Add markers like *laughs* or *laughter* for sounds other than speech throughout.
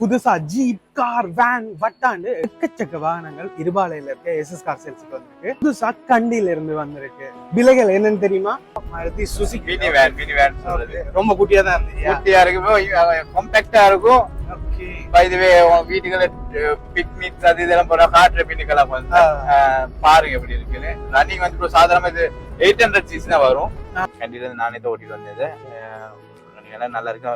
புதுசா jeep car van வட்டாண்டு எக்கச்சக்க வாகனங்கள் இருபாலையில இருக்க. எஸ்எஸ் கார் சேல்ஸுக்கு வந்திருக்கு. புதுசா கண்டியில இருந்து வந்திருக்கு. விலைகள் என்னன்னு தெரியுமா? Maruti Suzuki mini van mini van சொல்றது. ரொம்ப குட்டியா தான் இருந்துச்சு குட்டியா இருக்கும். காம்பாக்டா இருக்கும் உன் வீட்டுக்குள்ள பிக்னிக் அது இதெல்லாம் போனா காட்டுற பின்னுக்கெல்லாம் வந்து பாருங்க எப்படி இருக்குன்னு. ரன்னிங் வந்து இப்போ சாதாரணமா இது எயிட் ஹண்ட்ரட் சிக்ஸ் தான் வரும். இருந்து நானே தான் ஓட்டிட்டு வந்தது. நல்லா இருக்கு?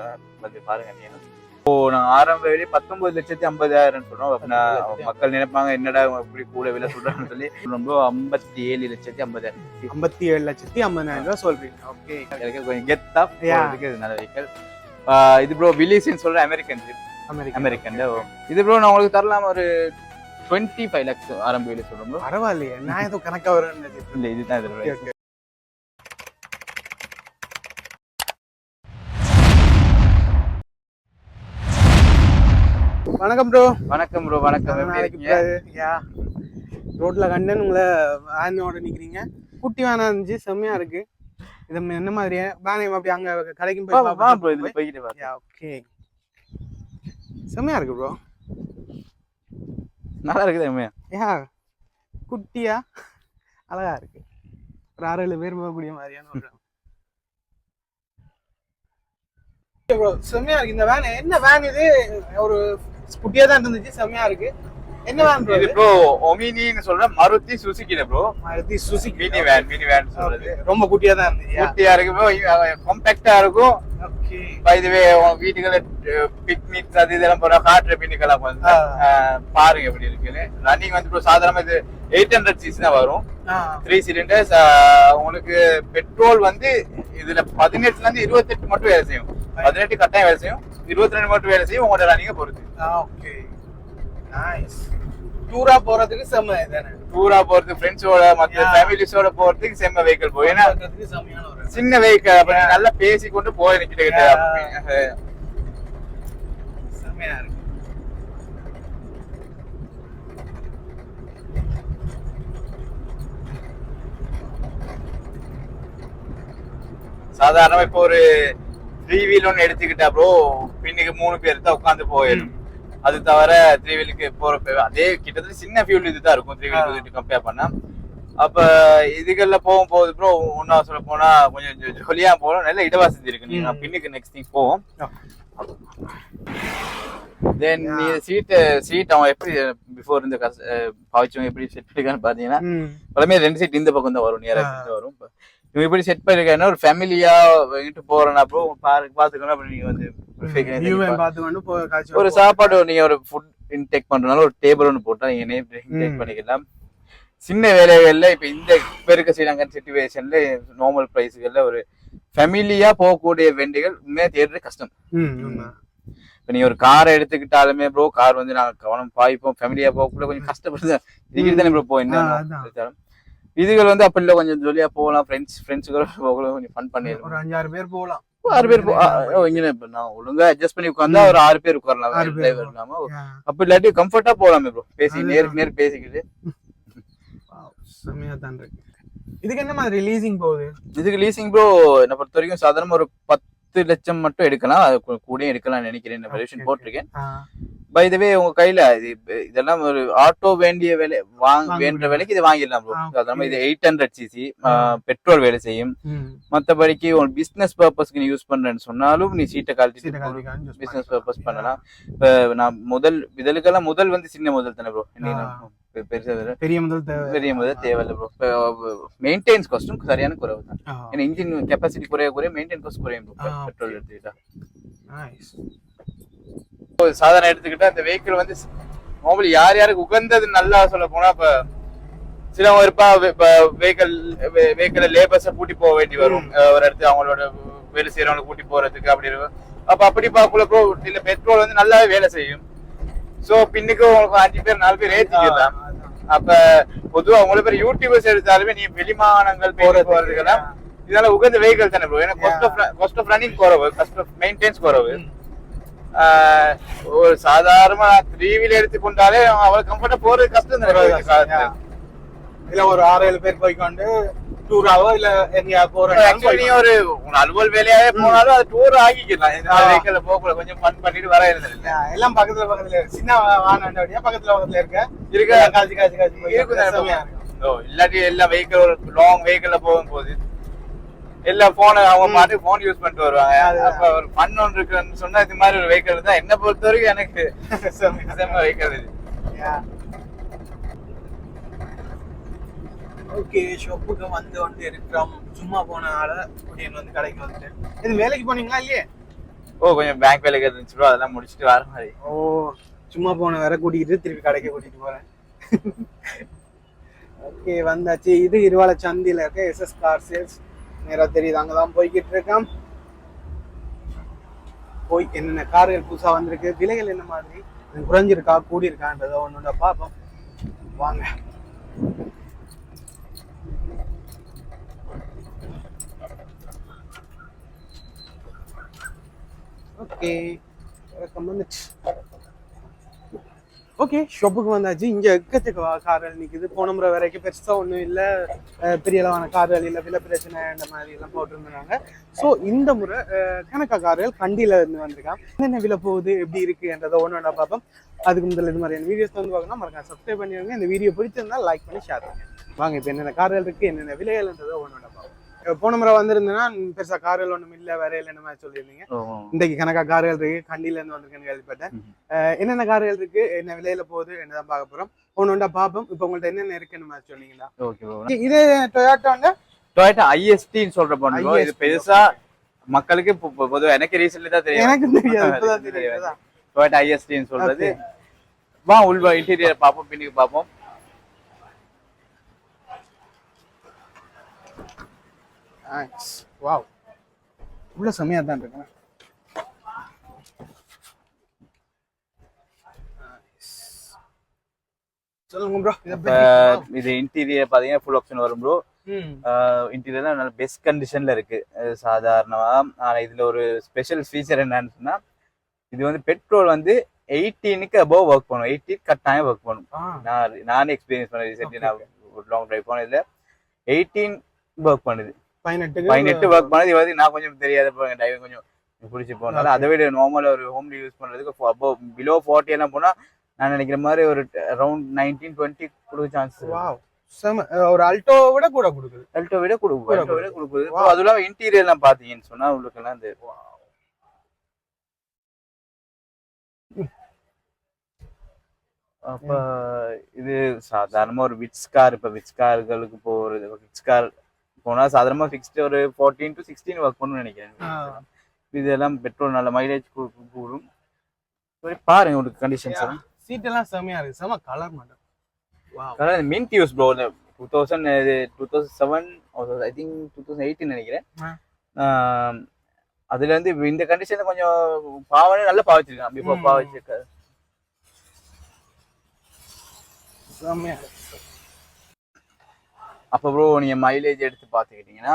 வந்து பாருங்க நீங்க. இப்போ நான் ஆரம்ப விலை பத்தொன்பது லட்சத்தி ஐம்பதாயிரம் சொல்றோம் அப்படின்னா மக்கள் நினைப்பாங்க என்னடா இப்படி கூட விலை சொல்றான்னு சொல்லி ரொம்ப ஐம்பத்தி ஏழு லட்சத்தி ஐம்பதாயிரம். ஐம்பத்தி ஏழு லட்சத்தி ஐம்பதாயிரம் ரூபாய் சொல்றீங்க. ஓகே கொஞ்சம் கெத்தா நல்ல வெஹிக்கல் இது ப்ரோ வில்லிஸ்ன்னு சொல்ற அமெரிக்கன் அமெரிக்கா அமெரிக்கன் இது ப்ரோ நான் உங்களுக்கு தரலாம்? ஒரு டுவெண்ட்டி ஃபைவ் லேக்ஸ் ஆரம்ப விலை சொல்றோம் ப்ரோ பரவாயில்லையே. நான் ஏதோ கணக்கா வரும்னு இல்ல இதுதான் இது வணக்கம் ப்ரோ வணக்கம் ப்ரோ வணக்கம். எப்படி இருக்கீங்க? யா ரோட்ல கண்டன் உங்களை வேனோட நிக்கிறீங்க. குட்டி வேனா இருந்துச்சு செம்மையா இருக்கு. இது என்ன மாதிரி? வேனை அப்படி அங்க கடைக்கும் போய் வா ப்ரோ. இதுல போய்கிட்டு வா. ஓகே செம்மையா இருக்கு ப்ரோ நல்லா இருக்குது உண்மையா யா குட்டியா? அழகா இருக்கு. ஒரு ஆறு ஏழு பேர் போகக்கூடிய மாதிரியான ஒரு ப்ரோ செம்மையா இருக்கு. இந்த வேன் என்ன வேன் இது? ஒரு குட்டியா தான் இருந்துச்சு செம்மையா இருக்கு. என்ன வேன் ப்ரோ இது ப்ரோ ஒமினின்னு சொல்ற Maruti சுசுக்கில bro Maruti Suzuki mini van mini van சொல்றது. ரொம்ப குட்டியா தான் இருந்துச்சு. குட்டியா இருக்கு ப்ரோ காம்பாக்டா இருக்கும். ஓகே the way, உன் வீட்டுக்குள்ள பிக்னிக் அது இதெல்லாம் போனா காட்டுற பின்னுக்கெல்லாம் வந்து அஹ், பாருங்க எப்படி இருக்குன்னு. ரன்னிங் வந்து இப்போ சாதாரணமா இது எயிட் ஹண்ட்ரட் சிக்ஸ் தான் வரும். த்ரீ சிலிண்டர்ஸ் உங்களுக்கு பெட்ரோல் வந்து இதுல பதினெட்டுல இருந்து இருபத்தெட்டு மட்டும் வேலை செய்யும். பதினெட்டு கட்டாயம் வேலை செய்யும். இருபத்தி ரெண்டு மட்டும் வேலை செய்யும். உங்களோட ரன்னிங்க பொறுத்து. ஓகே நைஸ் டூரா போறதுக்கு செம்ம இதானே? டூரா போறதுக்கு ஃப்ரெண்ட்ஸோட Yeah. ஃபேமிலிஸோட போறதுக்கு செம்ம வெஹிக்கிள் போகும் ஏன்னா சின்ன வெஹிக்கிள் அப்ப நல்லா பேசி கொண்டு போய் நிக்கிட்டு. செம்மையா இருக்கு. சாதாரணமா இப்போ ஒரு த்ரீ வீல் ஒன்னு எடுத்துக்கிட்டா ப்ரோ பின்னுக்கு மூணு பேர் தான் உட்காந்து போயிடும். அது தவிர த்ரீ வீலுக்கு போற அதே கிட்டத்தட்ட சின்ன ஃபியூல் இதுதான் இருக்கும் த்ரீ வீலுக்கு கம்பேர் பண்ணா. அப்ப இதுகள்ல போகும்போது ப்ரோ ஒன்னா சொல்ல போனா கொஞ்சம் ஜொலியா போகணும் நல்ல இடவசதி இருக்கு. நீங்க. பின்னுக்கு நெக்ஸ்ட் திங் போவோம். தென் சீட்டு சீட் அவன் எப்படி பிஃபோர் இந்த கஸ்- அஹ் பாவிச்சவங்க எப்படி செட் பண்ணிருக்கான்னு பாத்தீங்கன்னா ரெண்டு சீட் இந்த பக்கம் தான் வரும் நேரா இந்த வரும். இவங்க இப்படி செட் பண்ணிருக்காங்கன்னா ஒரு ஃபேமிலியா இங்கிட்டு போறேன்னா ப்ரோ பாரு பாத்துக்கணும் அப்படி நீங்க வந்து ஒரு சாப்பாடு நீங்க ஒரு ஃபுட் இன்டேக் பண்றதுனால ஒரு டேபிள் ஒன்று போட்டா நீங்க இன்டேக். பண்ணிக்கலாம். சின்ன வேலைகள்ல இப்ப இந்த இப்ப இருக்க ஸ்ரீலங்கன் சுச்சுவேஷன்ல நார்மல் பிரைஸ்கள்ல ஒரு ஃபேமிலியா போகக்கூடிய வண்டிகள் உண்மையா தேடுறது கஷ்டம். இப்ப நீங்க ஒரு காரை எடுத்துக்கிட்டாலுமே ப்ரோ கார் வந்து நாங்க கவனம் பாய்ப்போம். ஃபேமிலியா போகக்குள்ள கொஞ்சம் கஷ்டப்படுது இதுக்கு தானே ப்ரோ போய் ஆ, அதான். இதுகள் வந்து அப்படி இல்ல கொஞ்சம் ஜொலியா போகலாம். ஃப்ரெண்ட்ஸ் ஃப்ரெண்ட்ஸுகூட போகலாம். கொஞ்சம் ஃபன் பண்ணிடலாம். ஒரு அஞ்சாறு பேர் போகலாம். ஆறு பேர் இங்க நான் ஒழுங்கா அட்ஜஸ்ட் பண்ணி உட்கார்ந்தா ஒரு ஆறு பேர் உட்காரலாம். டிரைவர் இல்லாம. அப்படி இல்லாட்டி கம்ஃபர்ட்டா போலாமே ப்ரோ பேசி. நேருக்கு நேர் பேசிக்கிட்டு. செம்மையா தான் இருக்கு. இதுக்கு என்ன மாதிரி லீசிங் போகுது? இதுக்கு லீசிங் ப்ரோ என்னை பொறுத்த வரைக்கும் சாதாரண ஒரு பத்து லட்சம் மட்டும் எடுக்கலாம். அது கூடயும் எடுக்கலாம் நினைக்கிறேன். Okay, valuation okay. போட்டிருக்கேன். பை த வே உங்க கையில இது இதெல்லாம் ஒரு ஆட்டோ வேண்டிய விலை வாங்க வேண்ட. விலைக்கு இது வாங்கிடலாம் ப்ரோ இது எயிட் ஹண்ட்ரட் சிசி. பெட்ரோல் வேலை செய்யும். மத்தபடிக்கு உன் பிசினஸ் பர்பஸ்க்கு நீ யூஸ் பண்றேன்னு சொன்னாலும் நீ சீட்டை use பிசினஸ். பர்பஸ் பண்ணலாம். இப்ப நான் முதல் இதழுக்கெல்லாம் முதல் வந்து சின்ன முதல் தானே ப்ரோ. பெருசா பெரிய முதல் தேவை. பெரிய முதல் தேவையில்ல ப்ரோ மெயின்டைன்ஸ் காஸ்டும் சரியான குறைவு தான். ஏன்னா இன்ஜின் கெப்பாசிட்டி குறைய குறைய மெயின்டைன் காஸ்ட் குறையும் பெட்ரோல். எடுத்துக்கிட்டா. சாதாரண எடுத்துக்கிட்டா இந்த வெஹிக்கிள் வந்து நார்மலி யார் யாருக்கு உகந்தது நல்லா சொல்ல போனா இப்ப சிலவங்க இருப்பா இப்ப வெஹிக்கிள் வெஹிக்கிள் லேபர்ஸை கூட்டி போக வேண்டி வரும். ஒரு இடத்துல அவங்களோட வேலை செய்யறவங்களை கூட்டி போறதுக்கு அப்படி இருக்கும் அப்ப அப்படி பார்க்கல ப்ரோ இல்ல பெட்ரோல் வந்து நல்லாவே வேலை செய்யும். சோ பின்னுக்கு உங்களுக்கு அஞ்சு பேர் நாலு பேர் ஏத்திக்கலாம். அப்ப பொதுவா உங்களுக்கு பேர் யூடியூபர்ஸ் எடுத்தாலுமே நீ வெளிமானங்கள் போறது போறதுக்கு, போறதுக்கெல்லாம் இதனால உகந்த வெஹிக்கிள் தானே ப்ரோ ஏன்னா cost of cost of running குறவு காஸ்ட் ஆஃப் மெயின்டெனன்ஸ் குறவு ஒரு சாதாரணமா த்ரீ வீல் எடுத்துக்கொண்டாலே அவ்வளவு கம்ஃபர்ட்டா போறது கஷ்டம் தானே. இல்ல ஒரு ஆறு ஏழு பேர் போய்க்கொண்டு டூராவோ இல்ல எங்கேயா போறோம் ஆக்சுவலி நீ ஒரு அலுவல் வேலையாவே போனாலும் அது டூர் ஆகிக்கலாம். வெஹிக்கிள் போக்குள்ள கொஞ்சம் ஃபன் பண்ணிட்டு வர இருந்தது எல்லாம் பக்கத்துல பக்கத்துல. இருக்கு. சின்ன வானாண்டியா பக்கத்துல பக்கத்துல இருக்க. இருக்க இருக்கும் செமையா இருக்கும். ஓ இல்லாட்டி எல்லா வெஹிக்கிள் ஒரு லாங் வெஹிக்கிள்ல போகும்போது எல்லா போன அவங்க பாட்டு போன் யூஸ் பண்ணிட்டு வருவாங்க. அப்ப ஒரு ஃபன் ஒன்று இருக்குன்னு சொன்னா இது மாதிரி ஒரு வெஹிக்கிள் *laughs* தான் என்ன பொறுத்த வரைக்கும் எனக்கு. செம்ம வெஹிக்கிள் இது. ஓகே ஷாப்புக்கு வந்து வந்து இருக்கிறோம். சும்மா போனால குடியன் வந்து கடைக்கு வந்துட்டேன் இது வேலைக்கு போனீங்களா இல்லையே? ஓ கொஞ்சம் பேங்க் வேலைக்கு இருந்துச்சு bro. அதெல்லாம் முடிச்சிட்டு வர மாதிரி. ஓ சும்மா போன வேற கூட்டிகிட்டு திருப்பி கடைக்கு கூட்டிட்டு போறேன். *laughs* ஓகே வந்தாச்சு. இது இருவால சந்தியில இருக்க எஸ்எஸ் கார் சேல்ஸ் நேரா தெரியுது. அங்கதான் போய்கிட்டு இருக்கேன். போய் என்னென்ன கார்கள் புதுசா வந்திருக்கு விலைகள் என்ன மாதிரி குறைஞ்சிருக்கா கூடி இருக்கான்றதை ஒன்று பார்ப்போம். வாங்க. ஓகே. வணக்கம் வந்துச்சு. ஓகே ஷாப்புக்கு வந்தாச்சு. இங்க எக்கச்சக்க கார்கள் நிக்குது. போன முறை வரைக்கும் பெருசா ஒண்ணும் இல்ல. பெரிய அளவான கார்கள் இல்ல. விலை பிரச்சனை இந்த மாதிரி எல்லாம் போட்டிருந்தாங்க. ஸோ இந்த முறை அஹ், கணக்கா கார்கள் கண்டியில இருந்து வந்திருக்கான் என்னென்ன விலை போகுது? எப்படி இருக்குன்றதை ஒன்று ஒன்றா பார்ப்போம். அதுக்கு முதல்ல இது மாதிரியான வீடியோஸ் வந்து பார்க்கணும். மறக்காம சப்ஸ்கிரைப் பண்ணிடுங்க இந்த வீடியோ பிடிச்சிருந்தா லைக் பண்ணி ஷேர் பண்ணுங்க. வாங்க இப்போ என்னென்ன கார்கள் இருக்கு? என்னென்ன விலைகள்ன்றதை ஒன்று ஒன்றா போன முறை வந்திருந்தேன்னா பெருசா கார்கள் ஒன்றும் இல்லை வேற இல்லை மாதிரி சொல்லியிருந்தீங்க. இன்றைக்கு கணக்கா கார்கள் இருக்கு கண்டியில இருந்து வந்திருக்கேன்னு கேள்விப்பட்டேன். என்னென்ன கார்கள் இருக்கு என்ன விலையில போகுது என்னதான் பார்க்க போறோம். ஒன்று ஒன்றா பார்ப்போம். இப்போ உங்கள்ட்ட என்னென்ன இருக்குன்னு மாதிரி சொன்னீங்களா. இது டொயாட்டோங்க டொயோட்டா ஐஎஸ்டின்னு சொல்ற பண்ணுவோம் இது பெருசா மக்களுக்கு இப்போ பொ- பொதுவா எனக்கு ரீசன்லி தான் தெரியும். எனக்கு தெரியாது டொயோட்டா ஐஎஸ்டின்னு சொல்றது. வா உள்வா இன்டீரியர் பார்ப்போம் பின்னுக்கு பார்ப்போம். வாவ் உள்ள செமையா தான் இருக்கு. சொல்லுங்க ப்ரோ இதை இன்டீரியர் பாத்தீங்கன்னா ஃபுல் ஆப்ஷன் வரும் ப்ரோ ம். இன்டீரியர்லாம் நல்ல பெஸ்ட் கண்டிஷன்ல இருக்கு. சாதாரணமா. ஆனா இதுல ஒரு ஸ்பெஷல் ஃபீச்சர் என்னன்னு சொன்னா இது வந்து பெட்ரோல் வந்து எயிட்டீனுக்கு அபவ் ஒர்க் பண்ணும். எயிட்டீன் கட்டாயம் ஒர்க் பண்ணும். நான் நானே எக்ஸ்பீரியன்ஸ் பண்ண ரீசென்ட்லி நான் லாங் டிரைவ் போனதுல எயிட்டீன் ஒர்க் பண்ணுது. பதினெட்டுக்கு பதினெட்டு ஒர்க் பண்ணது வந்து நான் கொஞ்சம் தெரியாத டிரைவிங் கொஞ்சம் பிடிச்சி போனால அதை விட நார்மல் ஒரு ஹோம்லி யூஸ் பண்றதுக்கு அபவ் பிலோ ஃபார்ட்டி எல்லாம் போனா நான் நினைக்கிற மாதிரி ஒரு அரௌண்ட் நைன்டீன் டுவெண்ட்டி கொடுக்க சான்ஸ் வாவ் ஒரு அல்டோ விட கூட கொடுக்குது. அல்டோ விட கொடுக்கும் கூட அல்டோ விட கொடுக்குது. Wow. இப்போ அதெல்லாம் இன்டீரியர் எல்லாம் பாத்தீங்கன்னு சொன்னா உங்களுக்கு எல்லாம் இந்த அப்ப இது சாதாரணமா ஒரு விட்ஸ் கார் இப்ப விட்ஸ் கார்களுக்கு போறது விட்ஸ் கார் போனா சாதாரணமா ஃபிக்ஸ்டு ஒரு ஃபோர்டீன் டு சிக்ஸ்டீன் ஒர்க் பண்ணணும்னு நினைக்கிறேன். இதெல்லாம் பெட்ரோல் நல்ல மைலேஜ் கூடும். சரி, பாருங்க உங்களுக்கு கண்டிஷன்ஸ் எல்லாம். சீட் எல்லாம் செமையா இருக்கு. செம கலர் மட்டும். Wow mint use bro two thousand two thousand seven I think two thousand eighteen நினைக்கிறேன். அதுல இருந்து இந்த கண்டிஷன்ல கொஞ்சம் பாவனே நல்லா பாவச்சிருக்கான் இப்போ ம். பாவச்சிருக்க செமையா இருக்கு. அப்போ ப்ரோ நீங்க மைலேஜ் எடுத்து பார்த்துக்கிட்டீங்கன்னா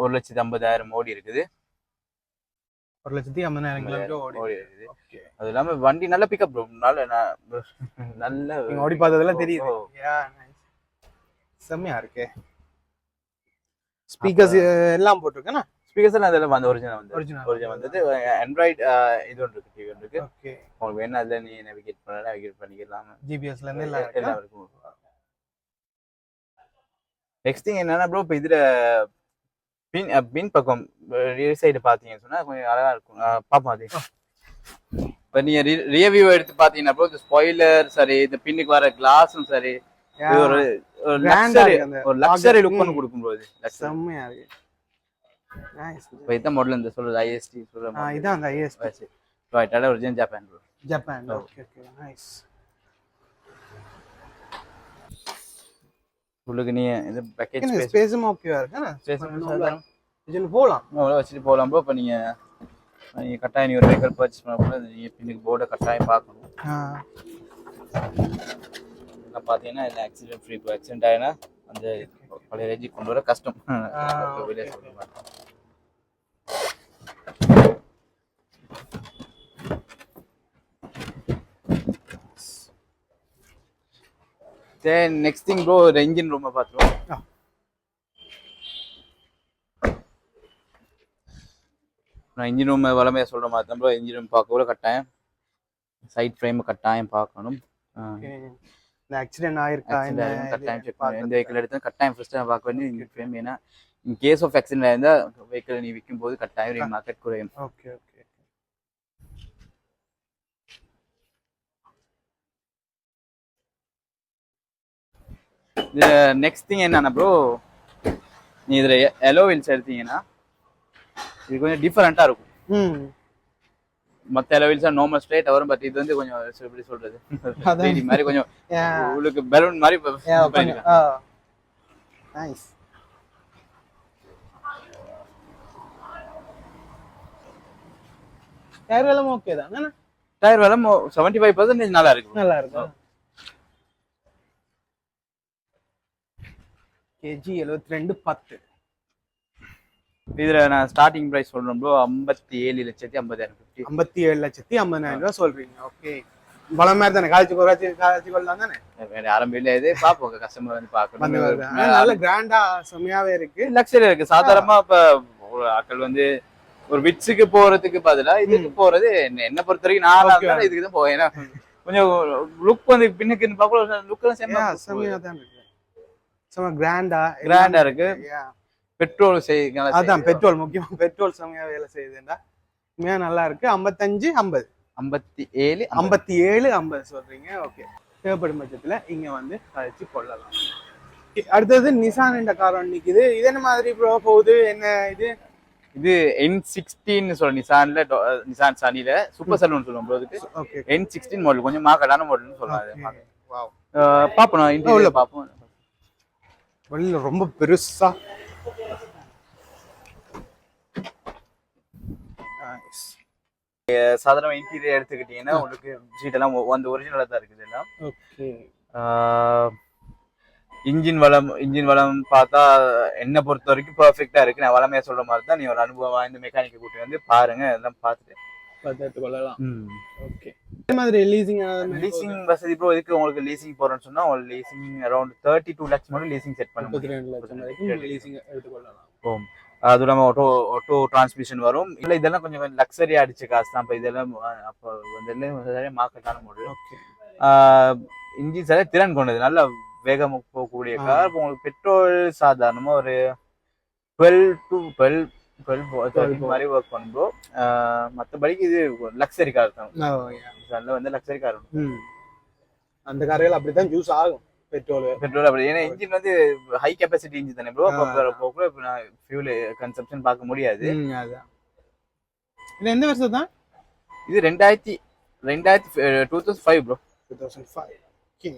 ஒரு லட்சத்தி ஐம்பதாயிரம் ஓடி இருக்குது. ஒரு லட்சத்தி ஐம்பதாயிரம் கிலோமீட்டர் ஓடி இருக்குது. அது இல்லாம வண்டி நல்ல பிக்கப் ப்ரோ நல்ல நல்ல ஓடி பார்த்ததெல்லாம் தெரியுது. செம்மையா இருக்கு. ஸ்பீக்கர்ஸ் எல்லாம் போட்டிருக்கேனா? ஸ்பீக்கர்ஸ் எல்லாம் அதெல்லாம் வந்து ஒரிஜினல் வந்து ஒரிஜினல் ஒரிஜினல் வந்தது. ஆண்ட்ராய்டு இது ஒன்று இருக்கு டிவி ஒன்று இருக்கு. உங்களுக்கு வேணா அதுல நீ நேவிகேட் பண்ண நேவிகேட் பண்ணிக்கலாம். ஜிபிஎஸ்ல இருந்து எல்லாம் எல்லாம் இருக்கும் நெக்ஸ்ட் திங் என்னன்னா ப்ரோ இப்போ இதுல பின் பின் பக்கம் ரியர் சைடு பாத்தீங்கன்னு சொன்னா கொஞ்சம் அழகா இருக்கும். அஹ் பாப்போம் அது. இப்போ நீங்க ரியவியூ எடுத்து பாத்தீங்கன்னா ப்ரோ இந்த ஸ்பாயிலர் சரி இந்த பின்னுக்கு வர கிளாஸும் சரி ஒரு லக்ஸரி ஒரு லக்ஸரி லுக். பண்ணி கொடுக்கும் ப்ரோ இது. செம்மையா இருக்கு. இப்போ இதான் மாடல் இந்த சொல்றது ஐஎஸ்டி சொல்ற இதான் அந்த IS ரைட்டால original Japan bro Japan okay okay nice package space ஸ்பேஸும் ஓகேவா இருக்கு? இதுல போலாம் அவ்வளோ வச்சுட்டு போகலாம் ப்ரோ இப்போ நீங்கள் நீங்கள் கட்டாயம் நீ ஒரு வெஹிக்கல் பர்ச்சேஸ் பண்ண நீங்கள் பின்னுக்கு போர்டை கட்டாயம் பார்க்கணும். பார்த்தீங்கன்னா இல்லை ஆக்சிடென்ட் ஃப்ரீ இப்போ ஆக்சிடென்ட் ஆகினா அந்த பழைய ரேஞ்சுக்கு கொண்டு வர கஷ்டம். *laughs* தென் நெக்ஸ்ட் திங் ப்ரோ ஒரு இன்ஜின் ரூமை பார்த்துருவோம். நான் இன்ஜின் ரூம் வளமையாக சொல்கிற மாதிரி தான் ப்ரோ இன்ஜின் ரூம் பார்க்கக்கூட கட்டாயம். சைட் ஃப்ரேம் கட்டாயம் பார்க்கணும். இந்த ஆக்சிடென்ட் ஆயிருக்கா கட்டாயம் செக் பண்ணணும். எந்த. வெஹிக்கிள் எடுத்தாலும் கட்டாயம் ஃபர்ஸ்ட் பார்க்க வேண்டியது இன்ஜின் ஃப்ரேம் ஏன்னா இன் கேஸ் ஆஃப் ஆக்சிடென்ட் இருந்தால் வெஹிக்கிள் நீ விற்கும் போது கட்டாயம் மார்க்கெட் குறையும். ஓகே ஓகே இது நெக்ஸ்ட் திங் என்னன்னா ப்ரோ நீ இதில் எலோ வீல்ஸ் எடுத்தீங்கன்னா இது கொஞ்சம் டிஃபரெண்ட்டாக இருக்கும் மற்ற எலோ வீல்ஸ் நார்மல் ஸ்ட்ரைட் வரும் பட் இது வந்து கொஞ்சம் எப்படி சொல்றது. 3D *laughs* மாதிரி கொஞ்சம். உங்களுக்கு பலூன் மாதிரி. Nice. டயர் எல்லாம் ஓகே தான்? டயர் விலை செவன்டி ஃபைவ் பர்சன்டேஜ் நல்லா இருக்கு நல்லா இருக்கு கேஜி எழுபத்தி ரெண்டு பத்து. இதுல நான் ஸ்டார்டிங் பிரைஸ் சொல்றேன் ப்ரோ ஐம்பத்தி ஏழு லட்சத்தி ஐம்பதாயிரம் ஃபிஃப்டி ஐம்பத்தி ஏழு லட்சத்தி ஐம்பதாயிரம் ரூபாய் சொல்றீங்க. ஓகே பல மாதிரி தானே? காய்ச்சி குறைச்சி காய்ச்சி கொள்ளலாம் தானே? வேற ஆரம்பியில இது பார்ப்போம். கஸ்டமர் வந்து பார்க்கணும். நல்ல கிராண்டா செம்மையாவே இருக்கு. லக்ஸரி இருக்கு. சாதாரணமா இப்ப ஒரு ஆட்கள் வந்து ஒரு விட்ஸுக்கு போறதுக்கு பதிலா இதுக்கு போறது என்ன- பொறுத்த வரைக்கும் நான் இதுக்கு தான் போவேன். ஏன்னா கொஞ்சம் லுக் வந்து பின்னுக்கு பார்க்க லுக் எல்லாம் Yeah, சேர்ந்து செம்மையா தான் இருக்கு. செம்ம கிராண்டா கிராண்டா இருக்கு. பெட்ரோல் அதான் பெட்ரோல் முக்கியமா பெட்ரோல் செம்மையா வேலை செய்யுதுண்டா உண்மையா நல்லா இருக்கு. ஐம்பத்தஞ்சு ஐம்பது. ஐம்பத்தி ஏழு ஐம்பத்தி ஏழு ஐம்பது சொல்றீங்க. ஓகே தேவைப்படும் பட்சத்துல இங்க வந்து கழிச்சு கொள்ளலாம். அடுத்தது நிசான் என்ற கார் ஒன்று நிக்குது. இது என்ன மாதிரி ப்ரோ போகுது? என்ன இது? இது என் சிக்ஸ்டீன் சொல்ல நிசான்ல நிசான் சானில சூப்பர் சலூன் சொல்லுவோம் ஓகே என் சிக்ஸ்டீன் மாடல் கொஞ்சம் மார்க்கெட்டான மாடல்னு சொல்லலாம் வாவ் பாப்போம் உள்ள பாப்போம் வெளியில ரொம்ப பெருசா. Nice. சாதாரண இன்டீரியர் எடுத்துக்கிட்டீங்கன்னா உங்களுக்கு சீட் எல்லாம் அந்த ஒரிஜினலா தான் இருக்குது எல்லாம். ஓகே இன்ஜின் வளம் இன்ஜின் வளம் பார்த்தா என்னை பொறுத்த வரைக்கும் பெர்ஃபெக்டா இருக்கு. நான் வளமையா சொல்ற மாதிரி தான் நீ ஒரு அனுபவம் வாய்ந்த மெக்கானிக்கை கூட்டி வந்து பாருங்க எல்லாம் பார்த்துட்டு. பார்த்து கொள்ளலாம் ஓகே மாதிரி லீசிங் லீசிங் வசதி ப்ரோ இதுக்கு உங்களுக்கு லீசிங் போறேன்னு சொன்னா உங்களுக்கு leasing around thirty two lakhs மட்டும் லீசிங் செட் பண்ண முடியும். லீசிங் எடுத்துக்கொள்ளலாம். போகும் அது இல்லாமல் ஆட்டோ ஆட்டோ டிரான்ஸ்மிஷன் வரும். இல்லை இதெல்லாம் கொஞ்சம் கொஞ்சம் லக்ஸரி அடிச்ச காசு தான். இப்போ இதெல்லாம் அப்போ வந்து மார்க்கெட்டான மாடல் ஓகே இன்ஜின் சரியா திறன் கொண்டது. நல்ல வேகம் போகக்கூடிய. கார் இப்போ உங்களுக்கு பெட்ரோல் சாதாரணமாக ஒரு டுவெல் டு டுவெல் டுவெல் மாதிரி ஒர்க் பண்ணுறோம் மற்றபடிக்கு இது லக்ஸரி கார் தான். நல்ல வந்து லக்ஸரி கார் அந்த கார்கள் அப்படித்தான் யூஸ் ஆகும். பெட்ரோல் பெட்ரோல் அப்படி. ஏன்னா இன்ஜின் வந்து ஹை கெப்பாசிட்டி இன்ஜின் தானே ப்ரோ போக இப்போ நான் ஃபியூல் கன்சப்ஷன் பார்க்க முடியாது. அதான். இது எந்த வருஷம் தான்? இது ரெண்டாயிரத்தி ரெண்டாயிரத்தி two thousand five bro two thousand five okay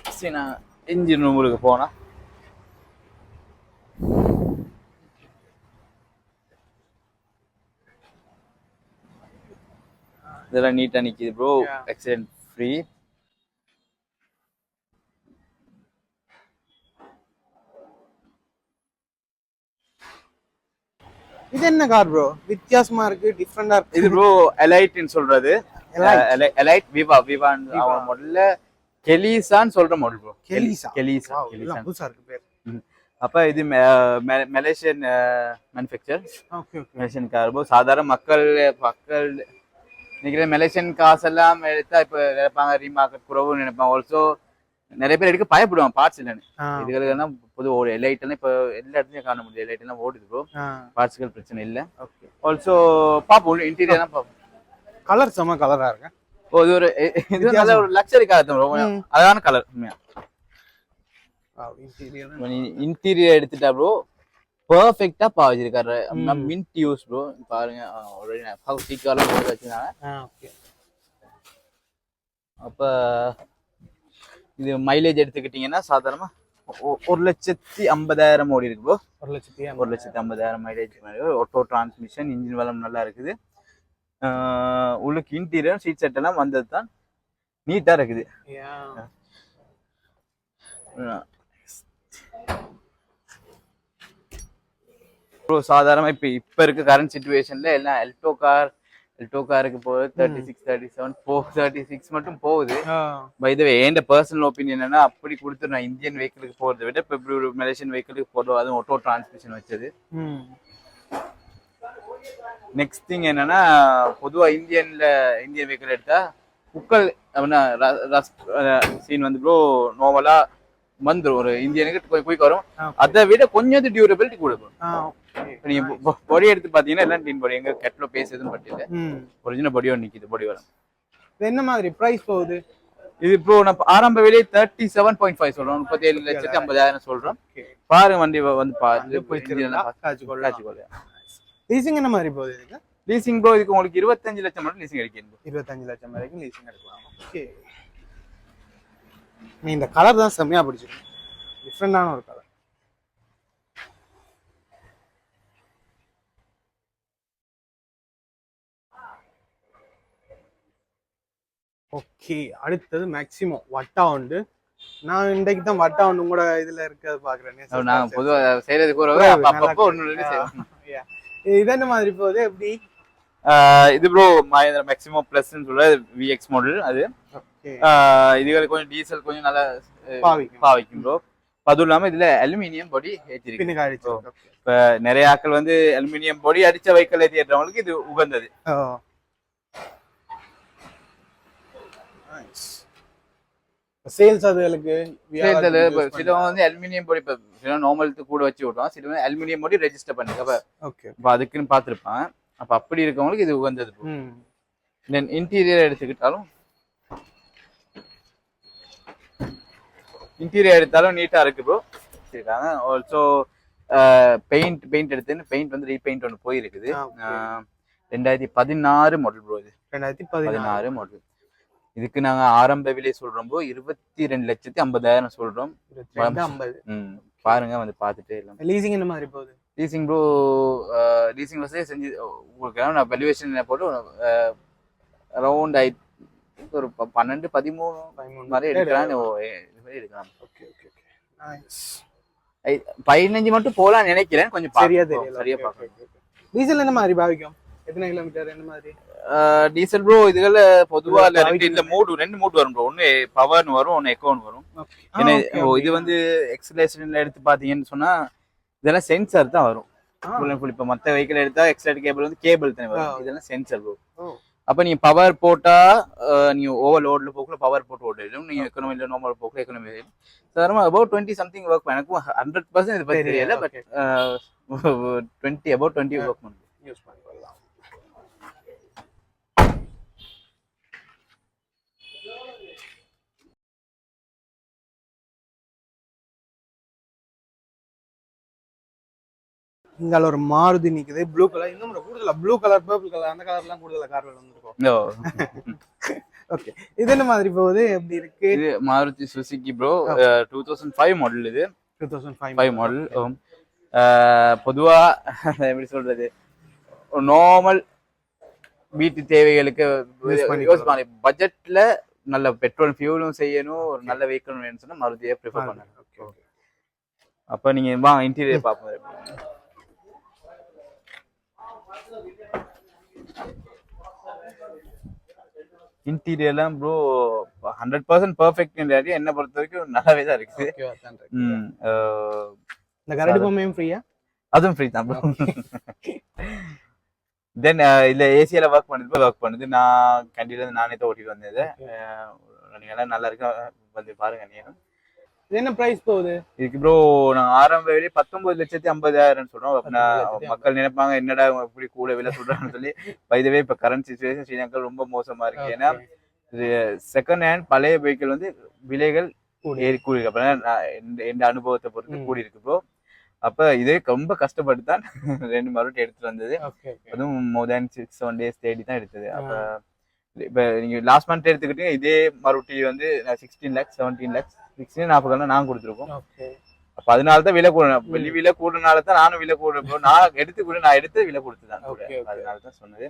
சரி நான் இன்ஜின் ரூமுக்கு போனா. இதெல்லாம் நீட்டா நிக்குது ப்ரோ. ஆக்சிடென்ட் ஃப்ரீ இது என்ன கார் ப்ரோ வித்தியாசமா இருக்கு டிஃப்ரெண்டா இருக்கு. இது ப்ரோ எலைட்னு சொல்றது. எலைட் விவா விவான் அவன் முதல்ல கெலிசான்னு சொல்ற மாடல் ப்ரோ கெலிசா. கெலிசா கெலிசா புதுசா இருக்கு பேர். அப்ப இது Malaysian manufacture okay okay Malaysian car போ சாதாரண மக்கள் மக்கள் நினைக்கிற மலேசியன் காசெல்லாம் எடுத்தா இப்ப நினைப்பாங்க ரீமார்க்கெட் குறவுன்னு நினைப்பாங்க. ஆல்சோ நிறைய பேர் எடுக்க பயப்படுவாங்க பார்ட்ஸ் இல்லைன்னு. இதுகளுக்கெல்லாம் பொது ஓடு எல்லாம் இப்ப எல்லா இடத்துலயும் காண முடியும் எல்லாம் ஓடுது ப்ரோ பார்ட்ஸ்கள் பிரச்சனை இல்ல. ஓகே ஆல்சோ பாப்போம் இன்டீரியர் தான் பார்ப்போம். கலர் செம கலரா இருக்கு. ஓ இது ஒரு இது நல்ல ஒரு லக்ஸரி. கொஞ்சம் ம். அழகான கலர் உண்மையா. இன்டீரியர் எடுத்துட்டா ப்ரோ பர்ஃபெக்டா பா வச்சிருக்காரு ம். மின்ட் யூஸ் ப்ரோ பாருங்க ஆல்ரெடி சீக்காரெல்லாம் போட்டு வச்சிருந்தாங்க அப்ப இது மைலேஜ் எடுத்துக்கிட்டீங்கன்னா சாதாரணமா ஒரு லட்சத்தி ஐம்பதாயிரம் ஓடி இருக்கு ப்ரோ ஒரு லட்சத்தி ஒரு லட்சத்தி ஐம்பதாயிரம் மைலேஜ் ஆட்டோ டிரான்ஸ்மிஷன் இன்ஜின் வளம் நல்லா இருக்குது. உள்ளுக்கு இன்டீரியர் சீட் செட் எல்லாம் வந்தது தான் நீட்டா இருக்குது. ப்ரோ சாதாரணமா இப்ப இப்ப இருக்க கரண்ட் சுச்சுவேஷன்ல எல்லாம் எல்டோ கார் அல்டோ காருக்கு போகுது. Thirty six thirty seven four thirty six மட்டும் போகுது. பை த வே என் பர்சனல் ஒப்பீனியன் என்னன்னா அப்படி கொடுத்து நான் இந்தியன் வெஹிக்கிளுக்கு போகிறத விட இப்போ இப்படி ஒரு மலேசியன் வெஹிக்கிளுக்கு போடுறது அதுவும் ஆட்டோ டிரான்ஸ்மிஷன் வச்சது. நெக்ஸ்ட் திங் என்னன்னா பொதுவா இந்தியன்ல இந்தியன் வெஹிக்கிள் எடுத்தா குக்கல் சீன் வந்து ப்ரோ நார்மலா வந்துரும் ஒரு இந்தியனுக்கு குயிக் வரும். அதை விட கொஞ்சம் டியூரபிலிட்டி கொடுக்கும். நீங்க பொடி எடுத்து பாத்தீங்கன்னா எல்லாம் டீன் பொடி எங்க கெட்ல பேசுறதுன்னு பட்டியல. ஒரிஜினல் பொடியோ நிக்குது பொடி வரும். இது என்ன மாதிரி? பிரைஸ் போகுது? இது இப்போ நான் ஆரம்ப விலையை தேர்ட்டி செவன் பாயிண்ட் ஃபைவ் சொல்றோம். முப்பத்தி ஏழு லட்சத்தி ஐம்பதாயிரம் சொல்றோம். பாருங்க வண்டி வந்து பாரு இது போயிட்டு காய்ச்சி லீசிங் என்ன மாதிரி போகுது இதுக்கு? லீசிங் ப்ரோ இதுக்கு உங்களுக்கு இருபத்தஞ்சு லட்சம் மட்டும் லீசிங் அடிக்கணும் இருபத்தஞ்சு லட்சம் வரைக்கும் லீசிங் எடுக்கலாம். ஓகே நீ இந்த கலர் தான் செம்மையா பிடிச்சிருக்கு. டிஃப்ரெண்டான ஒரு கலர் ஓகே அடுத்தது மேக்ஸிமம் வட்டா உண்டு. நான் இன்றைக்கு தான் வட்டா உண்டு கூட இதுல இருக்கிறது பாக்குறேன். நான் பொதுவா செய்யறதுக்கு ஒரு அப்பப்போ ஒன்று. இது என்ன மாதிரி போகுது எப்படி? இது ப்ரோ மஹேந்திரா மேக்ஸிமம் ப்ளஸ்ன்னு சொல்ற விஎக்ஸ் மாடல் அது. இதுல கொஞ்சம் டீசல் கொஞ்சம் நல்லா பாவிக்கும். ப்ரோ அதுவும் இல்லாம இதுல அலுமினியம் பொடி ஏற்றிருக்கு. இப்ப நிறைய ஆட்கள் வந்து அலுமினியம் பொடி அடிச்ச வைக்கல் ஏற்றிடுறவங்களுக்கு இது உகந்தது. சேல்ஸ் அதுகளுக்கு சிலவங்க வந்து அலுமினியம் பொடி இப்ப சில நார்மலுக்கு கூட வச்சு விட்டோம் சில அலுமினியம் பொடி ரெஜிஸ்டர் பண்ணிக்க அப்ப ஓகே இப்ப அதுக்குன்னு பார்த்திருப்பான். அப்ப அப்படி இருக்கவங்களுக்கு இது உகந்தது தென் இன்டீரியர் எடுத்துக்கிட்டாலும் இன்டீரியர் எடுத்தாலும் நீட்டா இருக்கு ப்ரோ இருக்காங்க ஆல்சோ பெயிண்ட் பெயிண்ட் எடுத்துன்னு பெயிண்ட் வந்து ரீபெயிண்ட் ஒன்று போயிருக்குது. ரெண்டாயிரத்தி பதினாறு மாடல் ப்ரோ இது. ரெண்டாயிரத்தி பதினாறு. மாடல் இதுக்கு நாங்க ஆரம்ப விலை சொல்றோம் bro. இருபத்தி ரெண்டு லட்சத்தி ஐம்பதாயிரம் சொல்றோம். ஐம்பது. ம் பாருங்க வந்து பார்த்துட்டு எல்லாம் லீசிங் என்ன மாதிரி போகுது? லீசிங் ப்ரோ லீசிங் வசதி செஞ்சு உங்களுக்கு நான் வெல்யூவேஷன் போட்டு அரௌண்ட் ஐ ஒரு பன்னெண்டு பதிமூணு பதிமூணு. மாதிரி எடுக்கலாம். இது மாதிரி எடுக்கலாம். ஓகே ஓகே பதினஞ்சு மட்டும் போலாம் நினைக்கிறேன். கொஞ்சம் சரியா. தெரியல. சரியா பார்க்கணும். டீசல் என்ன மாதிரி பாவிக்கும்? எத்தனை கிலோமீட்டர் என்ன மாதிரி? டீசல் ப்ரோ இதுல பொதுவா இல்ல ரெண்டு இந்த மூடு ரெண்டு மூடு வரும் ப்ரோ ஒன்னு பவர்னு வரும் ஒன்னு எக்கோன்னு வரும். ஏன்னா. இது வந்து எக்ஸலேஷன்ல எடுத்து பாத்தீங்கன்னு சொன்னா இதெல்லாம் சென்சார் தான் வரும். இப்போ மற்ற வெஹிக்கிள் எடுத்தா எக்ஸ்ட்ரா கேபிள் வந்து கேபிள் தானே. வரும். இதெல்லாம் சென்சார் ப்ரோ. அப்ப நீங்க பவர் போட்டா நீங்க ஓவர் லோட்ல போக்குல பவர் போட்டு ஓடிடும். நீங்க எக்கனாமில நார்மல் போக்குல எக்கனாமி சாதாரணமா அபவுட் டுவெண்ட்டி சம்திங் ஒர்க் எனக்கும் ஹண்ட்ரட் பர்சன்ட் இது பத்தி தெரியல, but. Twenty about twenty work use பண்ணிக்கலாம் இங்க ஒரு மாருதி நிக்குது. ப்ளூ கலர் இன்னும் கூடுதலா ப்ளூ கலர் பர்பிள் கலர் அந்த கலர்லாம் கூடுதலா கார்கள் வந்திருக்கும். ஓகே இது என்ன மாதிரி போகுது? எப்படி இருக்கு? இது Maruti Suzuki bro two thousand five model இது. டூ தௌசண்ட் ஃபைவ் மாடல் பொதுவா *laughs* எப்படி சொல்றது? நார்மல் வீட்டு தேவைகளுக்கு. பட்ஜெட்ல நல்ல பெட்ரோல் ஃபியூலும் செய்யணும் ஒரு நல்ல வெஹிக்கிள் வேணும்னு சொன்னா மருதியை ப்ரிஃபர் ஓகே அப்ப நீங்க வா இன்டீரியர் பார்ப்போம். இன்டீரியர்லாம் ப்ரோ ஹண்ட்ரட் பர்சன்ட் பர்ஃபெக்ட் இல்லாட்டி என்ன பொறுத்த வரைக்கும் நல்லாவே தான் இருக்கு. இந்த கரடி பொம்மையும் ஃப்ரீயா அதுவும் ஃப்ரீ தான் ப்ரோ தென் *laughs* இல்ல ஏசியால ஒர்க் பண்ணுது ஒர்க் பண்ணுது. நான் இருந்து நானே தான் ஓட்டிட்டு வந்தது. அஹ், நீங்க எல்லாம் நல்லா இருக்கு? வந்து பாருங்க நீங்களும் என்ன பிரைஸ் போகுது? இதுக்கு ப்ரோ நாங்க ஆரம்ப விலை பத்தொன்பது லட்சத்தி ஐம்பதாயிரம் சொல்றோம். அப்படின்னா 19,50,000. மக்கள் நினைப்பாங்க என்னடா இப்படி கூட விலை சொல்றாங்கன்னு சொல்லி. பைதவே இப்ப கரண்ட் சுச்சுவேஷன் ஸ்ரீலங்கா ரொம்ப மோசமா இருக்கு. ஏன்னா செகண்ட் ஹேண்ட் பழைய வெஹிக்கிள் வந்து விலைகள். ஏறி கூடி இருக்கு அப்ப நான் இந்த- இந்த அனுபவத்தை பொறுத்து. கூடி இருக்கு ப்ரோ அப்ப இதே ரொம்ப கஷ்டப்பட்டு தான் *laughs* ரெண்டு மறுபடியும் எடுத்துட்டு வந்தது. அதுவும் more than six seven days தேடி தான் எடுத்தது. அப்ப இப்ப நீங்க லாஸ்ட் மந்த் எடுத்துக்கிட்டீங்க இதே மறுபடி வந்து sixteen lakhs seventeen lakhs sixteen நாற்பது நான் கொடுத்துருக்கோம். அப்ப அதனால தான் விலை கூட விலை கூடனால தான் நானும் விலை கூட. நான் எடுத்து கூட நான் எடுத்து விலை கொடுத்துதான். அதனால தான் சொன்னது.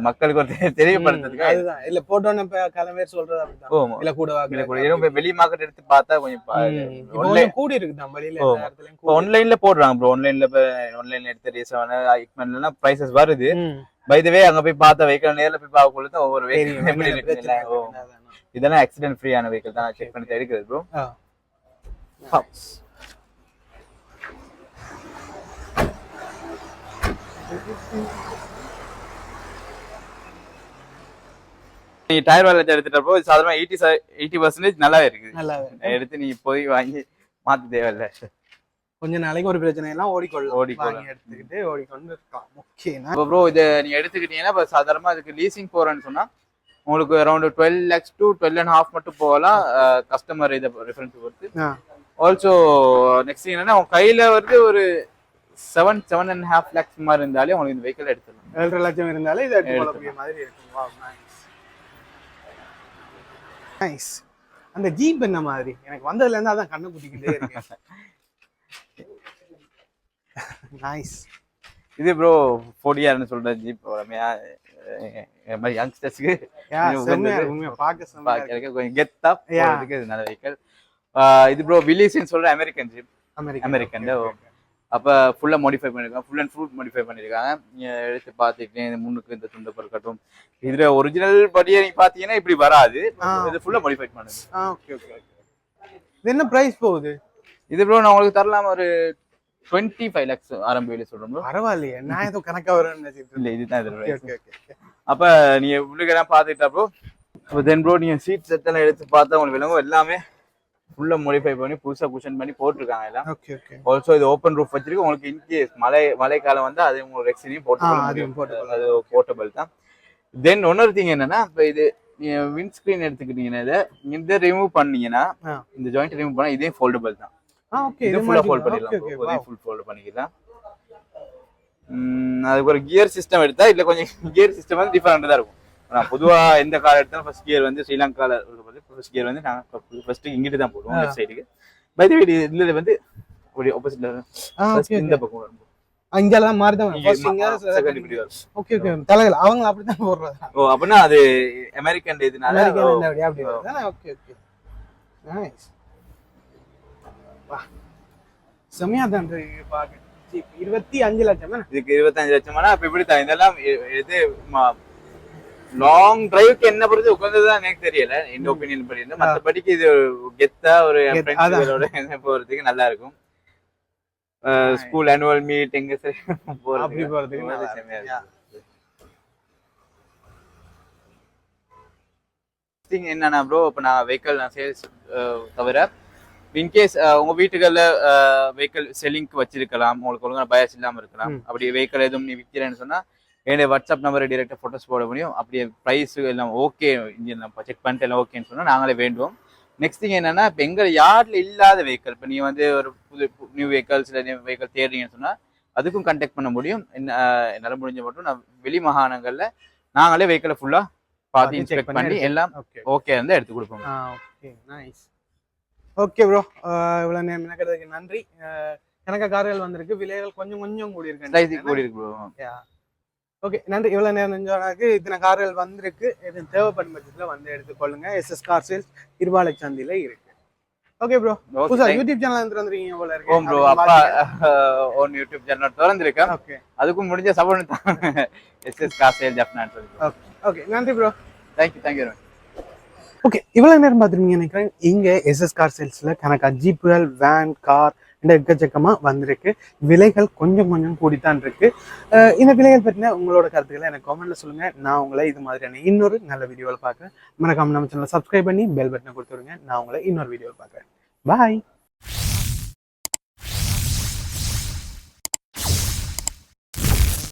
மக்களுக்கு ஒரு தெ- தெரியப்படுத்துறதுக்காக அதுதான். இல்ல போட்டோன்னு இப்ப கிளம்பி சொல்றது அப்படிதான் இல்ல கூட விலை கூட. வெளி மார்க்கெட் எடுத்து பார்த்தா கொஞ்சம் கூடி இருக்குதான் வெளியில ஆன்லைன்ல போடுறாங்க ப்ரோ ஆன்லைன்ல இப்போ ஆன்லைன்ல எடுத்த ரீசன் ஐக்மென்லாம் ப்ரைசஸ் வருது. பை த வே அங்க போய் பார்த்த வெஹிக்கிள் நேர்ல போய் பார்க்கக்குள்ள ஒவ்வொரு தெரியும், இருக்கு. இதெல்லாம் ஆக்சிடென்ட் ஃப்ரீயான வெஹிக்கிள் தான் செக் பண்ணி எடுக்கிறது ப்ரோ ஆ. நீ டயர் வேலட் எடுத்துட்டப்போ சாதாரண எயிட்டி எயிட்டி பர்சன்டேஜ் நல்லாவே இருக்குது நல்லா எடுத்து நீ போய் வாங்கி மாத்த தேவையில்ல கொஞ்ச நாளைக்கு ஒரு பிரச்சனை எல்லாம் ஓடிக்கொள்ளலாம். வாங்கி எடுத்துக்கிட்டு ஓடிக்கொண்டு இருக்கலாம் ஓகேனா இப்போ ப்ரோ இதை நீங்க எடுத்துக்கிட்டீங்கன்னா இப்போ சாதாரணமா அதுக்கு லீசிங் போறேன்னு சொன்னா உங்களுக்கு around twelve lakhs to twelve and half மட்டும் போகலாம் கஸ்டமர் இதை ரெஃபரன்ஸ் பொறுத்து ஆல்சோ நெக்ஸ்ட் என்னன்னா உங்க கையில வந்து ஒரு seven seven and half lakhs மாதிரி இருந்தாலே உங்களுக்கு இந்த வெஹிக்கிள் எடுத்துடலாம். ஏழரை லட்சம் இருந்தாலே இதை எடுத்து கொள்ளக்கூடிய மாதிரி. Nice. அந்த ஜீப் என்ன மாதிரி? எனக்கு வந்ததுல இருந்து அதான் கண்ணு குட்டிக்கிட்டே இருக்கு நைஸ் *laughs* இது ப்ரோ ஃபோர்டியார்னு சொல்ற ஜீப் உடமையா இந்த மாதிரி யங்ஸ்டர்ஸ்க்கு பார்க்க கெத்தா இது நல்ல வெஹிக்கிள் இது ப்ரோ வில்லிஸ்ன்னு சொல்ற அமெரிக்கன் ஜீப் அமெரிக்கன் அப்ப ஃபுல்லா மாடிஃபை பண்ணிருக்காங்க. ஃபுல் அண்ட் ஃபுல் மாடிஃபை பண்ணிருக்காங்க. நீங்க எடுத்து இந்த முன்னுக்கு இந்த துண்டு பொருட்கட்டும் இதுல ஒரிஜினல் படியே நீங்க பாத்தீங்கன்னா இப்படி வராது. இது ஃபுல்லா மாடிஃபை பண்ணுது ஓகே ஓகே இது என்ன பிரைஸ் போகுது இது? ப்ரோ நான் உங்களுக்கு தரலாம்? ஒரு டுவெண்ட்டி ஃபைவ் லேக்ஸ் ஆரம்ப வேலை சொல்றோம். பரவாயில்லையே நான் ஏதோ கணக்கா வரும்னு நினைச்சிட்டு இல்ல இதுதான் அப்ப நீங்க உள்ளுக்கெல்லாம் பாத்துக்கிட்டா ப்ரோ அப்போ தென் ப்ரோ நீங்க சீட் செட்டெல்லாம் எடுத்து பார்த்தா உங்களுக்கு விளங்கும்? எல்லாமே ஃபுல்லா மாடிஃபை பண்ணி புதுசா குஷன் பண்ணி போட்டிருக்காங்க எல்லாம். ஓகே ஓகே ஆல்சோ இது ஓப்பன் ரூஃப் வச்சிருக்கு. உங்களுக்கு இன்கேஸ் மழை மழைக்காலம் வந்து அது உங்களுக்கு ரெக்ஸினையும் போட்டு அது போர்ட்டபிள் தான். தென் இன்னொரு திங் என்னன்னா இப்போ இது நீங்க விண்ட் ஸ்கிரீன் எடுத்துக்கிட்டீங்கன்னா இதை இந்த ரிமூவ் பண்ணீங்கன்னா. இந்த ஜாயிண்ட் ரிமூவ் பண்ணா இதே ஃபோல்டபிள் தான். இது இது ஃபுல்லா ஃபுல்லா ஃபோல்ட் ஓகே ஓகே பண்ணிடலாம் இதே ஃபுல் ஃபோல்ட் பண்ணிக்கலாம். அதுக்கு ஒரு கியர் சிஸ்டம் எடுத்தா இதுல கொஞ்சம் *laughs* கியர் சிஸ்டம் வந்து டிஃபரெண்ட் தான் இருக்கும். நான் பொதுவா எந்த கார் எடுத்தாலும் ஃபர்ஸ்ட் கியர் வந்து ஸ்ரீலங்கால ஃபர்ஸ்ட் கியர் வந்து நாங்கள் ஃபர்ஸ்ட் இங்கிட்டு தான் போடுவோம் லெஃப்ட் சைடுக்கு பை தி இதுல வந்து அப்படி ஆப்போசிட்ல இந்த பக்கம் வரும். இங்கெல்லாம் தான் மாறி தான் செகண்ட் இப்படி வரும். ஓகே ஓகே தலைகள் அவங்க அப்படிதான் போடுறது. ஓ அப்படின்னா அது அமெரிக்கன் இதனால அமெரிக்கன் அப்படி ஓகே ஓகே நைஸ் வா. தான் இருக்கு பாக்க. இருபத்தி அஞ்சு லட்சம்? இதுக்கு இருபத்தஞ்சு லட்சமானா அப்ப இப்படி தான். இதெல்லாம் இது லாங் டிரைவ்க்கு என்ன பொறுத்து உட்கார்ந்ததுதான் எனக்கு தெரியல. எந்த ஒப்பீனியன் படி மத்தபடிக்கு இது கெத்தா ஒரு போறதுக்கு நல்லா இருக்கும் ஸ்கூல் ஆனுவல் மீட் எங்க சரி அப்படி போறதுக்கு thing என்னன்னா ப்ரோ இப்போ நான் வெஹிக்கல் நான் சேல்ஸ் தவிர இன்கேஸ் உங்க வீட்டுகள்ல வெஹிக்கல் செல்லிங்க்கு வச்சிருக்கலாம். உங்களுக்கு ஒழுங்கான பயஸ் இல்லாம இருக்கலாம். அப்படி வெஹிக்கல் எதுவும் நீ விற்கிறேன்னு சொன்னா என்னுடைய வாட்ஸ்அப் நம்பரை டிரெக்டாக ஃபோட்டோஸ் போட முடியும். அப்படியே ப்ரைஸ் எல்லாம் ஓகே இன்ஜின் செக் பண்ணிட்டு எல்லாம் ஓகேன்னு சொன்னா நாங்களே வேண்டுவோம். நெக்ஸ்ட் திங் என்னன்னா இப்போ எங்க யார்ட்ல இல்லாத வெஹிக்கல் இப்போ நீ வந்து ஒரு புது நியூ வெஹிக்கல்ஸ் இல்லை நியூ வெஹிக்கல் தேடுறீங்கன்னு சொன்னா அதுக்கும் கான்டாக்ட் பண்ண முடியும். என்ன என்னால முடிஞ்ச மட்டும் நான் வெளி மாகாணங்கள்ல நாங்களே வெஹிக்கலை ஃபுல்லா பார்த்து இன்ஸ்பெக்ட் பண்ணி எல்லாம் ஓகே ஓகே இருந்தா எடுத்து கொடுப்போம். ஓகே நைஸ் ஓகே ப்ரோ இவ்வளோ நேரம் நினைக்கிறதுக்கு நன்றி. எனக்கு கார்கள் வந்திருக்கு. விலைகள் கொஞ்சம் கொஞ்சம் கூடி இருக்கு கூடி இருக்கு bro. ஓகே நன்றி. இவ்வளோ நேரம் நெஞ்சவனாக்கு இத்தனை கார்கள் வந்திருக்கு. இது தேவைப்படும் பட்சத்தில் வந்து எடுத்துக்கொள்ளுங்க எஸ்எஸ் கார் சேல்ஸ் இருபாலக் சந்தியில் இருக்கு. ஓகே ப்ரோ Okay, புதுசா யூடியூப் சேனல் வந்து வந்திருக்கீங்க போல இருக்கு. ஓம் ப்ரோ அப்பா ஓன் யூடியூப் சேனல் திறந்திருக்கேன். ஓகே அதுக்கும் முடிஞ்ச சப்போர்ட் தான் எஸ்எஸ் காசேல் ஜப்னான்னு சொல்லி ஓகே ஓகே நன்றி bro thank you thank you okay இவ்வளோ நேரம் பார்த்துருப்பீங்க நினைக்கிறேன். இங்கே எஸ்எஸ் கார் சேல்ஸில் கணக்காக ஜீப்புகள் வேன் கார் இந்த எக்கச்சக்கமாக வந்திருக்கு. விலைகள் கொஞ்சம் கொஞ்சம் கூடித்தான் இருக்கு. இந்த விலைகள் பற்றின உங்களோட கருத்துக்களை எனக்கு கமெண்ட்ல சொல்லுங்க. நான் உங்களை இது மாதிரியான இன்னொரு நல்ல வீடியோவில் பார்க்குறேன். மறக்காம நம்ம சேனலை சப்ஸ்கிரைப் பண்ணி பெல் பட்டனை கொடுத்துருங்க நான் உங்களை இன்னொரு வீடியோவில் பார்க்குறேன். பாய்